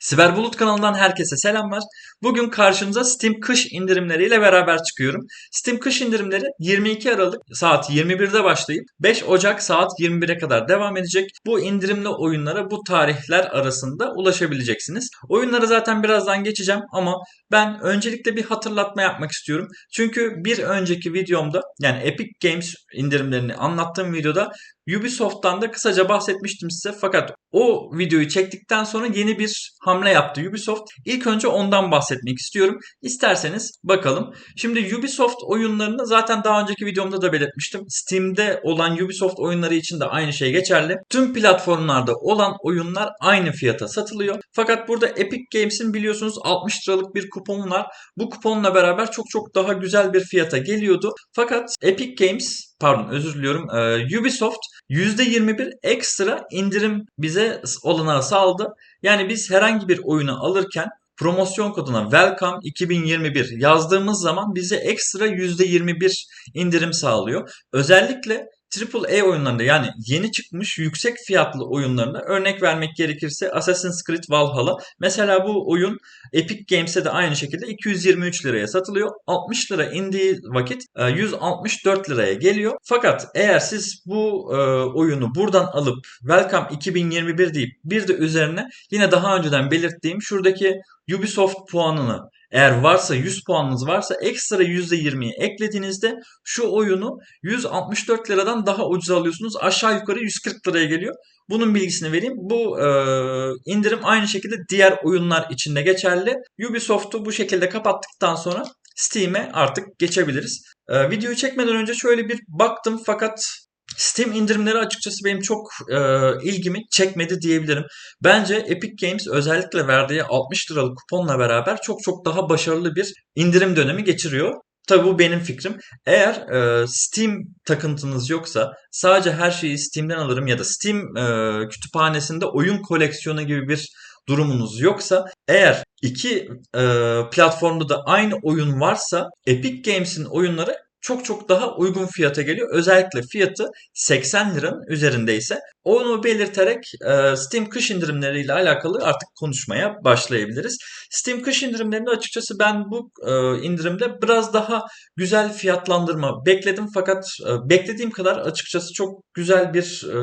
Siber Bulut kanalından herkese selamlar. Bugün karşınıza Steam kış indirimleriyle beraber çıkıyorum. Steam kış indirimleri 22 Aralık saat 21'de başlayıp 5 Ocak saat 21'e kadar devam edecek. Bu indirimli oyunlara bu tarihler arasında ulaşabileceksiniz. Oyunlara zaten birazdan geçeceğim ama ben öncelikle bir hatırlatma yapmak istiyorum. Çünkü bir önceki videomda yani Epic Games indirimlerini anlattığım videoda Ubisoft'tan da kısaca bahsetmiştim size fakat o videoyu çektikten sonra yeni bir hamle yaptı Ubisoft. İlk önce ondan bahsetmek istiyorum. İsterseniz bakalım. Şimdi Ubisoft oyunlarını zaten daha önceki videomda da belirtmiştim. Steam'de olan Ubisoft oyunları için de aynı şey geçerli. Tüm platformlarda olan oyunlar aynı fiyata satılıyor. Fakat burada Epic Games'in biliyorsunuz 60 liralık bir kuponu var. Bu kuponla beraber çok çok daha güzel bir fiyata geliyordu. Fakat Epic Games pardon özür diliyorum e, Ubisoft %21 ekstra indirim bize olanağı sağladı. Yani biz herhangi bir oyunu alırken promosyon koduna welcome 2021 yazdığımız zaman bize ekstra %21 indirim sağlıyor. Özellikle AAA oyunlarında yani yeni çıkmış yüksek fiyatlı oyunlarında örnek vermek gerekirse Assassin's Creed Valhalla. Mesela bu oyun Epic Games'e de aynı şekilde 223 liraya satılıyor. 60 lira indiği vakit 164 e, liraya geliyor. Fakat eğer siz bu e, oyunu buradan alıp Welcome 2021 deyip bir de üzerine yine daha önceden belirttiğim şuradaki Ubisoft puanını eğer varsa 100 puanınız varsa ekstra %20'yi eklediğinizde şu oyunu 164 liradan daha ucuz alıyorsunuz. Aşağı yukarı 140 liraya geliyor. Bunun bilgisini vereyim. Bu e, indirim aynı şekilde diğer oyunlar için de geçerli. Ubisoft'u bu şekilde kapattıktan sonra Steam'e artık geçebiliriz. E, videoyu çekmeden önce şöyle bir baktım fakat Steam indirimleri açıkçası benim çok e, ilgimi çekmedi diyebilirim. Bence Epic Games özellikle verdiği 60 liralık kuponla beraber çok çok daha başarılı bir indirim dönemi geçiriyor. Tabi bu benim fikrim. Eğer e, Steam takıntınız yoksa sadece her şeyi Steam'den alırım ya da Steam e, kütüphanesinde oyun koleksiyonu gibi bir durumunuz yoksa eğer iki e, platformda da aynı oyun varsa Epic Games'in oyunları çok çok daha uygun fiyata geliyor. Özellikle fiyatı 80 liranın üzerindeyse onu belirterek e, Steam kış indirimleriyle alakalı artık konuşmaya başlayabiliriz. Steam kış indirimlerinde açıkçası ben bu e, indirimde biraz daha güzel fiyatlandırma bekledim fakat e, beklediğim kadar açıkçası çok güzel bir e,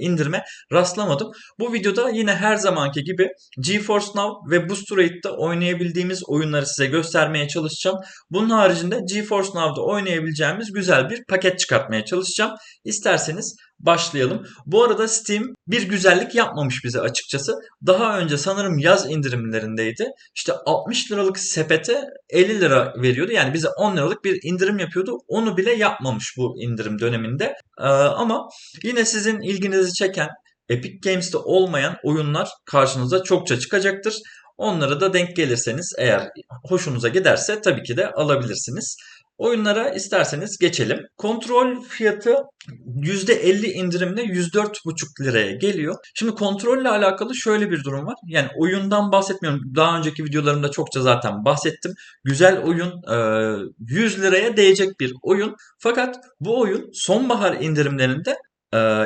indirime rastlamadım. Bu videoda yine her zamanki gibi GeForce Now ve Boost Rate'de oynayabildiğimiz oyunları size göstermeye çalışacağım. Bunun haricinde GeForce Now'da oynayabileceğimiz güzel bir paket çıkartmaya çalışacağım. İsterseniz başlayalım. Bu arada Steam bir güzellik yapmamış bize açıkçası. Daha önce sanırım yaz indirimlerindeydi. İşte 60 liralık sepete 50 lira veriyordu. Yani bize 10 liralık bir indirim yapıyordu. Onu bile yapmamış bu indirim döneminde. Ee, ama yine sizin ilginizi çeken Epic Games'te olmayan oyunlar karşınıza çokça çıkacaktır. Onlara da denk gelirseniz eğer hoşunuza giderse tabii ki de alabilirsiniz. Oyunlara isterseniz geçelim. Kontrol fiyatı %50 indirimle 104,5 liraya geliyor. Şimdi kontrolle alakalı şöyle bir durum var. Yani oyundan bahsetmiyorum. Daha önceki videolarımda çokça zaten bahsettim. Güzel oyun 100 liraya değecek bir oyun. Fakat bu oyun sonbahar indirimlerinde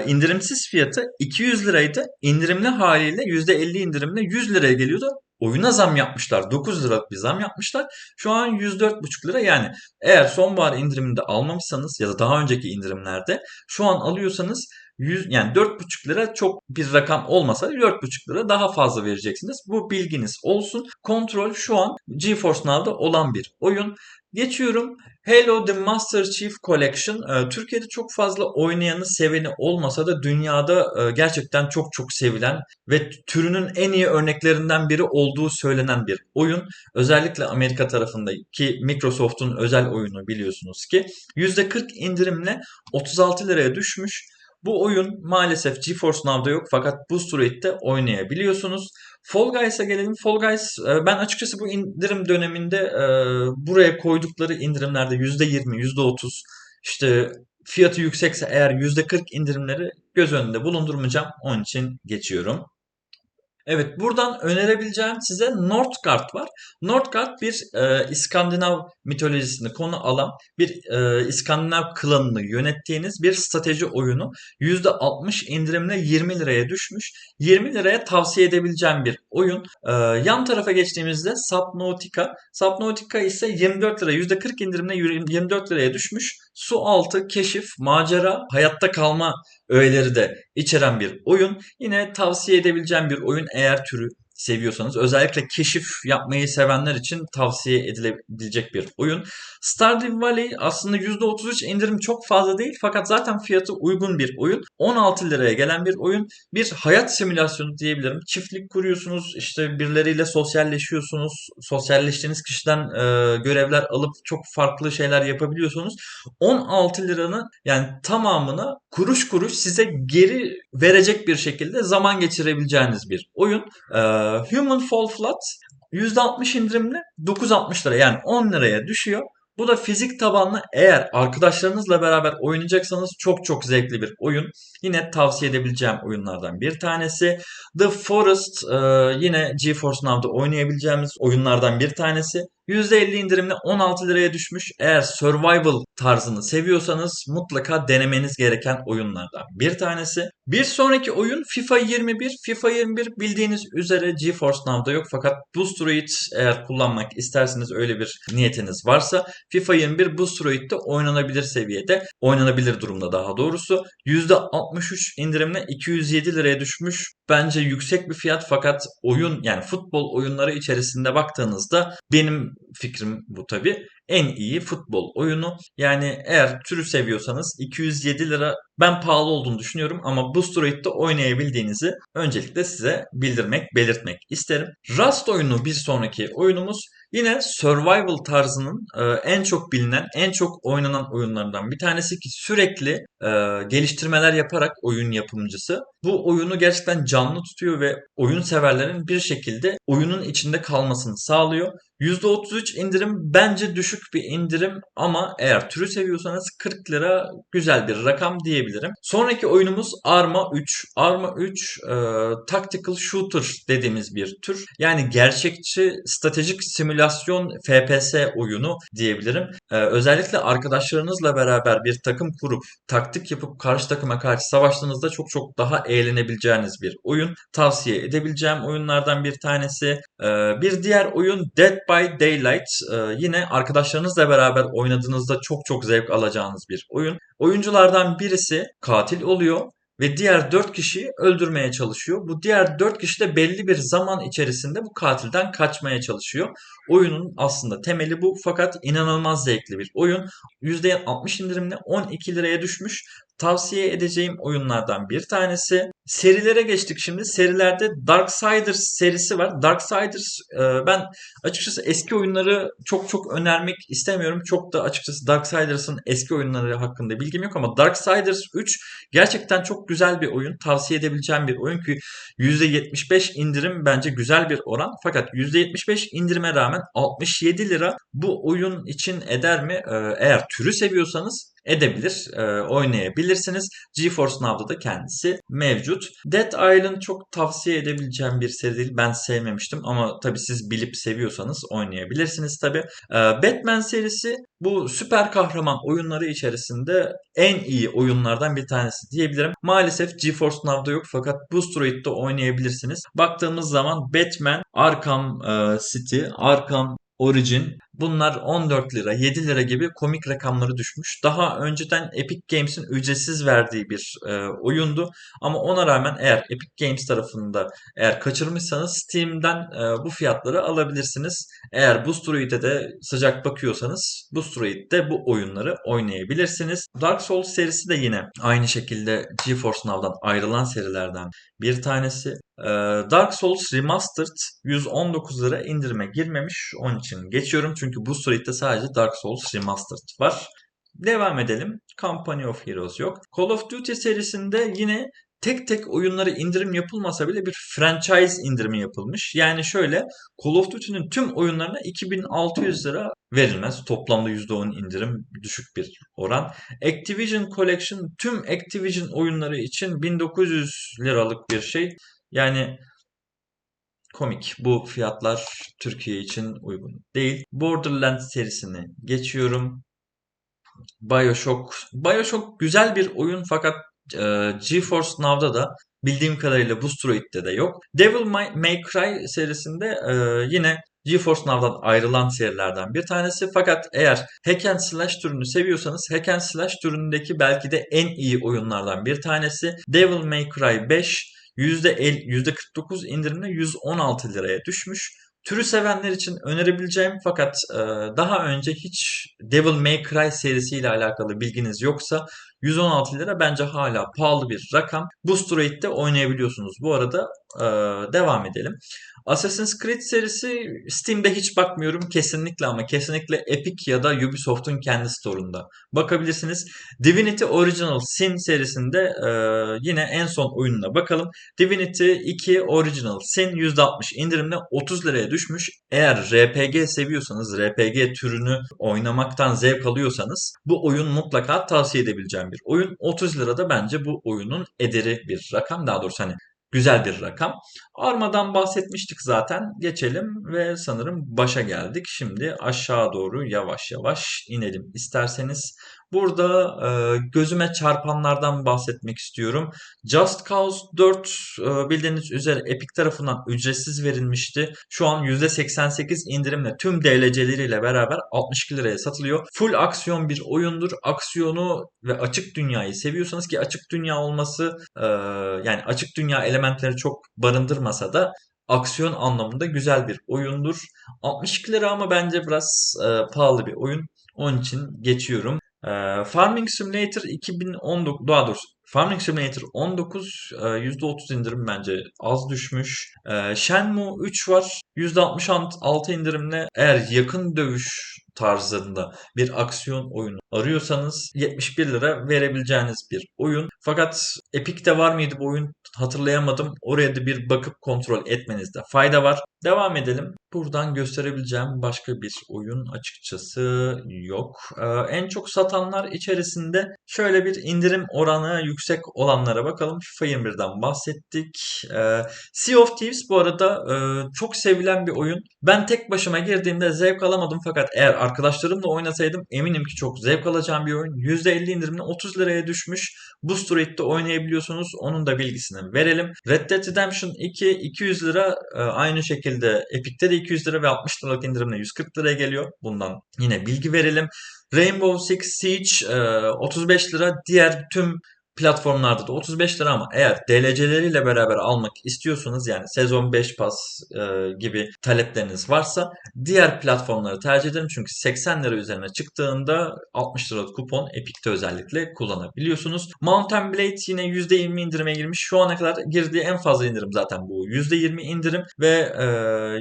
indirimsiz fiyatı 200 liraydı. İndirimli haliyle %50 indirimle 100 liraya geliyordu oyuna zam yapmışlar. 9 liralık bir zam yapmışlar. Şu an 104,5 lira yani eğer sonbahar indiriminde almamışsanız ya da daha önceki indirimlerde şu an alıyorsanız 100 yani 4,5 lira çok bir rakam olmasa 4,5 lira daha fazla vereceksiniz. Bu bilginiz olsun. Kontrol şu an GeForce Now'da olan bir oyun. Geçiyorum. Halo The Master Chief Collection. Ee, Türkiye'de çok fazla oynayanı, seveni olmasa da dünyada e, gerçekten çok çok sevilen ve türünün en iyi örneklerinden biri olduğu söylenen bir oyun. Özellikle Amerika tarafındaki Microsoft'un özel oyunu biliyorsunuz ki %40 indirimle 36 liraya düşmüş. Bu oyun maalesef GeForce Now'da yok fakat Boost Rate'de oynayabiliyorsunuz. Fall Guys'a gelelim. Fall Guys e, ben açıkçası bu indirim döneminde e, buraya koydukları indirimlerde %20, %30 işte fiyatı yüksekse eğer %40 indirimleri göz önünde bulundurmayacağım. Onun için geçiyorum. Evet, buradan önerebileceğim size Northgard var. Northgard bir e, İskandinav mitolojisini konu alan bir e, İskandinav klanını yönettiğiniz bir strateji oyunu. %60 indirimle 20 liraya düşmüş. 20 liraya tavsiye edebileceğim bir oyun. E, yan tarafa geçtiğimizde Subnautica. Subnautica ise 24 lira %40 indirimle 24 liraya düşmüş. Su altı, keşif, macera, hayatta kalma öğeleri de içeren bir oyun. Yine tavsiye edebileceğim bir oyun eğer türü seviyorsanız özellikle keşif yapmayı sevenler için tavsiye edilebilecek bir oyun. Stardew Valley aslında %33 indirim çok fazla değil fakat zaten fiyatı uygun bir oyun. 16 liraya gelen bir oyun. Bir hayat simülasyonu diyebilirim. Çiftlik kuruyorsunuz, işte birileriyle sosyalleşiyorsunuz. Sosyalleştiğiniz kişiden e, görevler alıp çok farklı şeyler yapabiliyorsunuz. 16 liranın yani tamamını kuruş kuruş size geri verecek bir şekilde zaman geçirebileceğiniz bir oyun. Ee, Human Fall Flat %60 indirimle 9.60 lira yani 10 liraya düşüyor. Bu da fizik tabanlı eğer arkadaşlarınızla beraber oynayacaksanız çok çok zevkli bir oyun. Yine tavsiye edebileceğim oyunlardan bir tanesi. The Forest e, yine GeForce Now'da oynayabileceğimiz oyunlardan bir tanesi. %50 indirimle 16 liraya düşmüş. Eğer survival tarzını seviyorsanız mutlaka denemeniz gereken oyunlardan bir tanesi. Bir sonraki oyun FIFA 21. FIFA 21 bildiğiniz üzere GeForce Now'da yok fakat Boostroid eğer kullanmak isterseniz öyle bir niyetiniz varsa FIFA 21 Boostroid'de oynanabilir seviyede, oynanabilir durumda daha doğrusu. %63 indirimle 207 liraya düşmüş. Bence yüksek bir fiyat fakat oyun yani futbol oyunları içerisinde baktığınızda benim fikrim bu tabi en iyi futbol oyunu. Yani eğer türü seviyorsanız 207 lira ben pahalı olduğunu düşünüyorum ama Boostroid'de oynayabildiğinizi öncelikle size bildirmek, belirtmek isterim. Rust oyunu bir sonraki oyunumuz. Yine survival tarzının e, en çok bilinen, en çok oynanan oyunlardan bir tanesi ki sürekli e, geliştirmeler yaparak oyun yapımcısı bu oyunu gerçekten canlı tutuyor ve oyun severlerin bir şekilde oyunun içinde kalmasını sağlıyor. %33 indirim bence düşük bir indirim ama eğer türü seviyorsanız 40 lira güzel bir rakam diyebilirim. Sonraki oyunumuz Arma 3. Arma 3 e, Tactical Shooter dediğimiz bir tür. Yani gerçekçi stratejik simülasyon FPS oyunu diyebilirim. E, özellikle arkadaşlarınızla beraber bir takım kurup taktik yapıp karşı takıma karşı savaştığınızda çok çok daha eğlenebileceğiniz bir oyun. Tavsiye edebileceğim oyunlardan bir tanesi. E, bir diğer oyun Dead by Daylight. E, yine arkadaşlarınızla beraber oynadığınızda çok çok zevk alacağınız bir oyun. Oyunculardan birisi katil oluyor ve diğer 4 kişiyi öldürmeye çalışıyor. Bu diğer 4 kişi de belli bir zaman içerisinde bu katilden kaçmaya çalışıyor. Oyunun aslında temeli bu fakat inanılmaz zevkli bir oyun. %60 indirimle 12 liraya düşmüş. Tavsiye edeceğim oyunlardan bir tanesi. Serilere geçtik şimdi. Serilerde Darksiders serisi var. Darksiders e, ben açıkçası eski oyunları çok çok önermek istemiyorum. Çok da açıkçası Darksiders'ın eski oyunları hakkında bilgim yok ama Darksiders 3 gerçekten çok güzel bir oyun. Tavsiye edebileceğim bir oyun ki %75 indirim bence güzel bir oran. Fakat %75 indirime rağmen 67 lira bu oyun için eder mi? E, eğer türü seviyorsanız edebilir, e, oynayabilirsiniz. GeForce Now'da da kendisi mevcut. Dead Island çok tavsiye edebileceğim bir seri değil. Ben sevmemiştim ama tabii siz bilip seviyorsanız oynayabilirsiniz tabii. E, Batman serisi bu süper kahraman oyunları içerisinde en iyi oyunlardan bir tanesi diyebilirim. Maalesef GeForce Now'da yok fakat Boostroid'de oynayabilirsiniz. Baktığımız zaman Batman, Arkham e, City, Arkham Origin bunlar 14 lira 7 lira gibi komik rakamları düşmüş. Daha önceden Epic Games'in ücretsiz verdiği bir e, oyundu. Ama ona rağmen eğer Epic Games tarafında eğer kaçırmışsanız Steam'den e, bu fiyatları alabilirsiniz. Eğer Boostroid'e de sıcak bakıyorsanız Boostroid'de bu oyunları oynayabilirsiniz. Dark Souls serisi de yine aynı şekilde GeForce Now'dan ayrılan serilerden bir tanesi. Ee, Dark Souls Remastered 119 lira indirime girmemiş. Onun için geçiyorum çünkü bu Street'te sadece Dark Souls Remastered var. Devam edelim. Company of Heroes yok. Call of Duty serisinde yine tek tek oyunları indirim yapılmasa bile bir franchise indirimi yapılmış. Yani şöyle Call of Duty'nin tüm oyunlarına 2600 lira verilmez. Toplamda %10 indirim düşük bir oran. Activision Collection tüm Activision oyunları için 1900 liralık bir şey. Yani komik. Bu fiyatlar Türkiye için uygun değil. Borderlands serisini geçiyorum. BioShock. BioShock güzel bir oyun fakat e, GeForce Now'da da bildiğim kadarıyla Boosteroid'de de yok. Devil May, Cry serisinde e, yine GeForce Now'dan ayrılan serilerden bir tanesi. Fakat eğer hack and slash türünü seviyorsanız hack and slash türündeki belki de en iyi oyunlardan bir tanesi. Devil May Cry 5 %50, %49 indirimle 116 liraya düşmüş. Türü sevenler için önerebileceğim fakat e, daha önce hiç Devil May Cry serisiyle alakalı bilginiz yoksa 116 lira bence hala pahalı bir rakam. Booster Rate'de oynayabiliyorsunuz. Bu arada e, devam edelim. Assassin's Creed serisi Steam'de hiç bakmıyorum kesinlikle ama kesinlikle Epic ya da Ubisoft'un kendi store'unda bakabilirsiniz. Divinity Original Sin serisinde e, yine en son oyununa bakalım. Divinity 2 Original Sin %60 indirimle 30 liraya düşmüş. Eğer RPG seviyorsanız, RPG türünü oynamaktan zevk alıyorsanız bu oyun mutlaka tavsiye edebileceğim bir oyun. 30 lirada bence bu oyunun ederi bir rakam. Daha doğrusu hani güzel bir rakam. Arma'dan bahsetmiştik zaten. Geçelim ve sanırım başa geldik. Şimdi aşağı doğru yavaş yavaş inelim isterseniz. Burada e, gözüme çarpanlardan bahsetmek istiyorum. Just Cause 4 e, bildiğiniz üzere Epic tarafından ücretsiz verilmişti. Şu an %88 indirimle tüm DLC'leriyle beraber 62 liraya satılıyor. Full aksiyon bir oyundur. Aksiyonu ve açık dünyayı seviyorsanız ki açık dünya olması e, yani açık dünya elementleri çok barındırmasa da aksiyon anlamında güzel bir oyundur. 62 lira ama bence biraz e, pahalı bir oyun. Onun için geçiyorum. Ee, Farming Simulator 2019 daha doğrusu Farming Simulator 19 e, %30 indirim bence az düşmüş. Ee, Shenmue 3 var. %66 indirimle eğer yakın dövüş tarzında bir aksiyon oyunu arıyorsanız 71 lira verebileceğiniz bir oyun. Fakat Epic'te var mıydı bu oyun hatırlayamadım. Oraya da bir bakıp kontrol etmenizde fayda var. Devam edelim. Buradan gösterebileceğim başka bir oyun açıkçası yok. Ee, en çok satanlar içerisinde şöyle bir indirim oranı yüksek olanlara bakalım. FIFA 21'den bahsettik. Ee, sea of Thieves bu arada e, çok sevilen bir oyun. Ben tek başıma girdiğimde zevk alamadım fakat eğer arkadaşlarımla oynasaydım eminim ki çok zevk alacağım bir oyun. %50 indirimle 30 liraya düşmüş. Booster Rate'de oynayabiliyorsunuz. Onun da bilgisini verelim. Red Dead Redemption 2 200 lira e, aynı şekilde Epic'te de 200 lira ve 60 liralık indirimle 140 liraya geliyor. Bundan yine bilgi verelim. Rainbow Six Siege e, 35 lira. Diğer tüm platformlarda da 35 lira ama eğer DLC'leriyle beraber almak istiyorsanız yani sezon 5 pas e, gibi talepleriniz varsa diğer platformları tercih ederim. Çünkü 80 lira üzerine çıktığında 60 liralık kupon Epic'te özellikle kullanabiliyorsunuz. Mountain Blade yine %20 indirime girmiş. Şu ana kadar girdiği en fazla indirim zaten bu. %20 indirim ve e,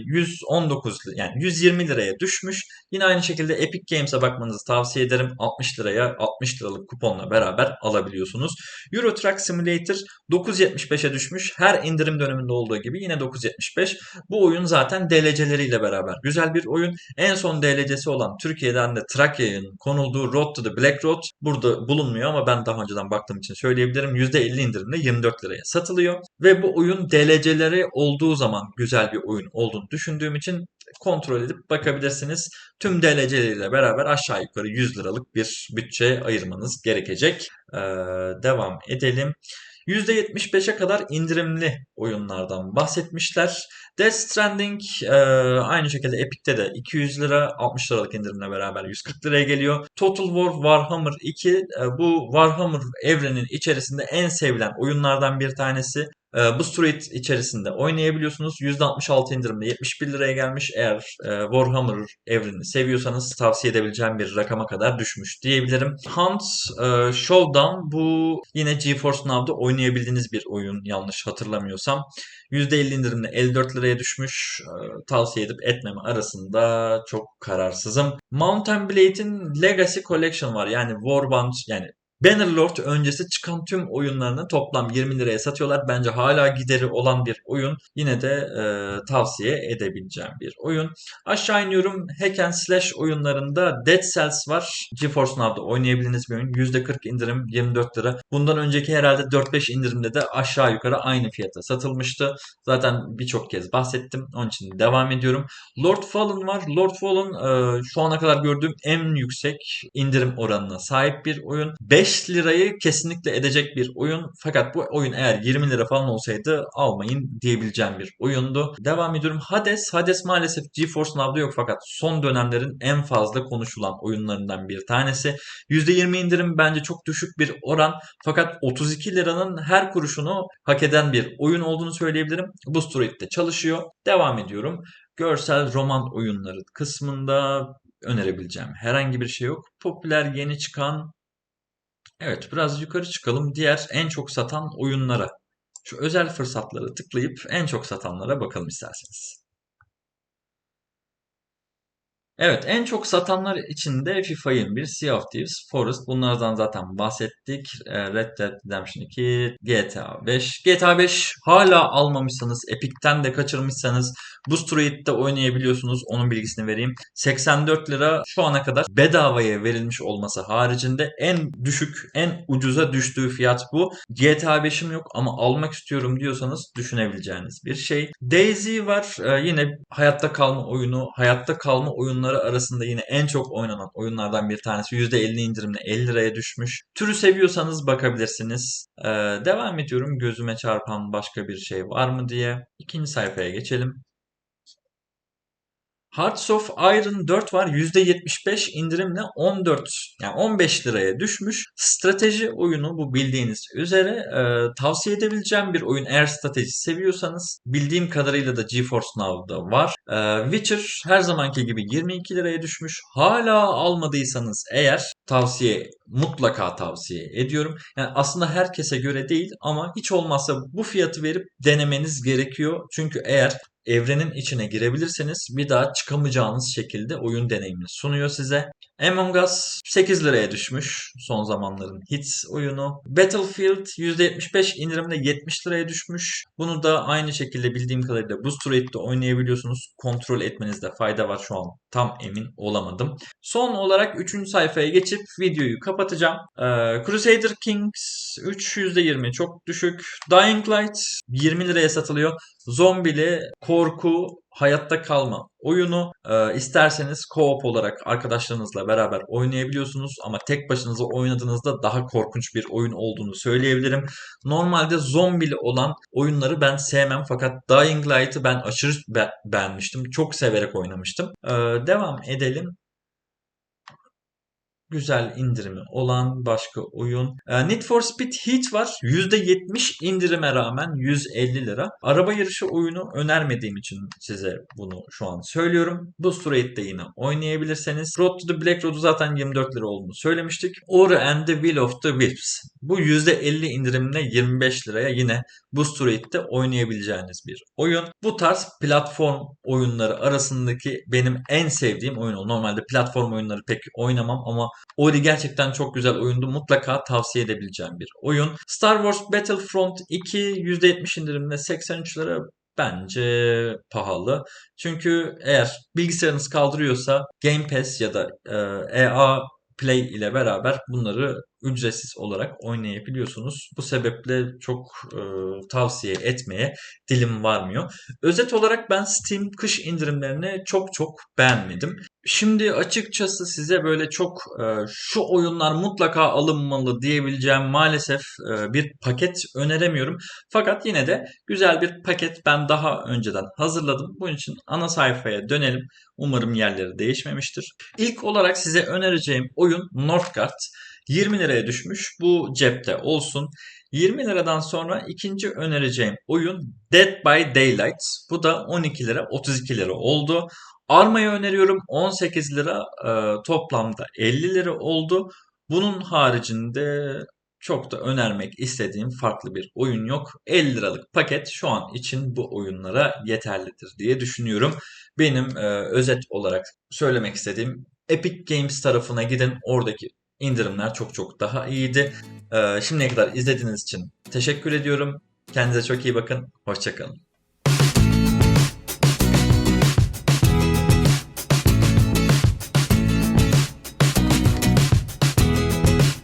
119 yani 120 liraya düşmüş. Yine aynı şekilde Epic Games'e bakmanızı tavsiye ederim. 60 liraya 60 liralık kuponla beraber alabiliyorsunuz. Euro Truck Simulator 9.75'e düşmüş. Her indirim döneminde olduğu gibi yine 9.75. Bu oyun zaten DLC'leriyle beraber güzel bir oyun. En son DLC'si olan Türkiye'den de Trakya'nın konulduğu Road to the Black Road burada bulunmuyor ama ben daha önceden baktığım için söyleyebilirim. %50 indirimle 24 liraya satılıyor. Ve bu oyun DLC'leri olduğu zaman güzel bir oyun olduğunu düşündüğüm için kontrol edip bakabilirsiniz. Tüm DLC'leriyle beraber aşağı yukarı 100 liralık bir bütçe ayırmanız gerekecek. Ee, devam edelim. %75'e kadar indirimli oyunlardan bahsetmişler. Death Stranding e, aynı şekilde Epic'te de 200 lira 60 liralık indirimle beraber 140 liraya geliyor. Total War Warhammer 2 e, bu Warhammer evrenin içerisinde en sevilen oyunlardan bir tanesi. E, bu Street içerisinde oynayabiliyorsunuz. %66 indirimle 71 liraya gelmiş. Eğer e, Warhammer evrenini seviyorsanız tavsiye edebileceğim bir rakama kadar düşmüş diyebilirim. Hunt e, Showdown bu yine GeForce Now'da oynayabildiğiniz bir oyun yanlış hatırlamıyorsam. %50 indirimle 54 liraya düşmüş. E, tavsiye edip etmeme arasında çok kararsızım. Mountain Blade'in Legacy Collection var. Yani Warband yani Bannerlord öncesi çıkan tüm oyunlarını toplam 20 liraya satıyorlar. Bence hala gideri olan bir oyun. Yine de e, tavsiye edebileceğim bir oyun. Aşağı iniyorum. Hack and Slash oyunlarında Dead Cells var. GeForce Now'da oynayabildiğiniz bir oyun. %40 indirim 24 lira. Bundan önceki herhalde 4-5 indirimde de aşağı yukarı aynı fiyata satılmıştı. Zaten birçok kez bahsettim. Onun için devam ediyorum. Lord Fallen var. Lord Fallen e, şu ana kadar gördüğüm en yüksek indirim oranına sahip bir oyun. 5 lirayı kesinlikle edecek bir oyun. Fakat bu oyun eğer 20 lira falan olsaydı almayın diyebileceğim bir oyundu. Devam ediyorum. Hades. Hades maalesef GeForce Now'da yok fakat son dönemlerin en fazla konuşulan oyunlarından bir tanesi. %20 indirim bence çok düşük bir oran. Fakat 32 liranın her kuruşunu hak eden bir oyun olduğunu söyleyebilirim. Bu Street'te çalışıyor. Devam ediyorum. Görsel roman oyunları kısmında önerebileceğim herhangi bir şey yok. Popüler yeni çıkan Evet biraz yukarı çıkalım. Diğer en çok satan oyunlara. Şu özel fırsatları tıklayıp en çok satanlara bakalım isterseniz. Evet en çok satanlar için de FIFA 21, Sea of Thieves, Forest bunlardan zaten bahsettik. Ee, Red Dead Redemption 2, GTA 5. GTA 5 hala almamışsanız, Epic'ten de kaçırmışsanız Street'te oynayabiliyorsunuz. Onun bilgisini vereyim. 84 lira şu ana kadar bedavaya verilmiş olması haricinde en düşük, en ucuza düştüğü fiyat bu. GTA 5'im yok ama almak istiyorum diyorsanız düşünebileceğiniz bir şey. Daisy var. Ee, yine hayatta kalma oyunu. Hayatta kalma oyunları arasında yine en çok oynanan oyunlardan bir tanesi. %50 indirimle 50 liraya düşmüş. Türü seviyorsanız bakabilirsiniz. Ee, devam ediyorum. Gözüme çarpan başka bir şey var mı diye. İkinci sayfaya geçelim. Hearts of Iron 4 var. %75 indirimle 14 yani 15 liraya düşmüş. Strateji oyunu bu bildiğiniz üzere e, tavsiye edebileceğim bir oyun. Eğer strateji seviyorsanız bildiğim kadarıyla da GeForce Now'da var. E, Witcher her zamanki gibi 22 liraya düşmüş. Hala almadıysanız eğer tavsiye mutlaka tavsiye ediyorum. Yani aslında herkese göre değil ama hiç olmazsa bu fiyatı verip denemeniz gerekiyor. Çünkü eğer evrenin içine girebilirseniz bir daha çıkamayacağınız şekilde oyun deneyimini sunuyor size. Among Us 8 liraya düşmüş son zamanların hits oyunu. Battlefield %75 indirimle 70 liraya düşmüş. Bunu da aynı şekilde bildiğim kadarıyla Boost Rate'de oynayabiliyorsunuz. Kontrol etmenizde fayda var şu an tam emin olamadım. Son olarak 3. sayfaya geçip videoyu kapatacağım. Ee, Crusader Kings 3 %20 çok düşük. Dying Light 20 liraya satılıyor. Zombili, korku, hayatta kalma oyunu e, isterseniz co-op olarak arkadaşlarınızla beraber oynayabiliyorsunuz ama tek başınıza oynadığınızda daha korkunç bir oyun olduğunu söyleyebilirim. Normalde zombili olan oyunları ben sevmem fakat Dying Light'ı ben aşırı be- beğenmiştim. Çok severek oynamıştım. E, devam edelim güzel indirimi olan başka oyun. E, Need for Speed Heat var. %70 indirime rağmen 150 lira. Araba yarışı oyunu önermediğim için size bunu şu an söylüyorum. Bu Rate'de yine oynayabilirseniz. Road to the Black Road'u zaten 24 lira olduğunu söylemiştik. Ori and the Will of the Wisps. Bu %50 indirimle 25 liraya yine bu Rate'de oynayabileceğiniz bir oyun. Bu tarz platform oyunları arasındaki benim en sevdiğim oyun. Normalde platform oyunları pek oynamam ama Ori gerçekten çok güzel oyundu. Mutlaka tavsiye edebileceğim bir oyun. Star Wars Battlefront 2 %70 indirimle 83 lira bence pahalı. Çünkü eğer bilgisayarınız kaldırıyorsa Game Pass ya da e, EA Play ile beraber bunları ücretsiz olarak oynayabiliyorsunuz. Bu sebeple çok e, tavsiye etmeye dilim varmıyor. Özet olarak ben Steam kış indirimlerini çok çok beğenmedim. Şimdi açıkçası size böyle çok e, şu oyunlar mutlaka alınmalı diyebileceğim maalesef e, bir paket öneremiyorum. Fakat yine de güzel bir paket ben daha önceden hazırladım. Bunun için ana sayfaya dönelim. Umarım yerleri değişmemiştir. İlk olarak size önereceğim oyun Northgard. 20 liraya düşmüş. Bu cepte olsun. 20 liradan sonra ikinci önereceğim oyun Dead by Daylight. Bu da 12 lira 32 lira oldu. Arma'yı öneriyorum 18 lira e, toplamda 50 lira oldu. Bunun haricinde çok da önermek istediğim farklı bir oyun yok. 50 liralık paket şu an için bu oyunlara yeterlidir diye düşünüyorum. Benim e, özet olarak söylemek istediğim Epic Games tarafına gidin oradaki indirimler çok çok daha iyiydi. Ee, şimdiye kadar izlediğiniz için teşekkür ediyorum. Kendinize çok iyi bakın. Hoşçakalın.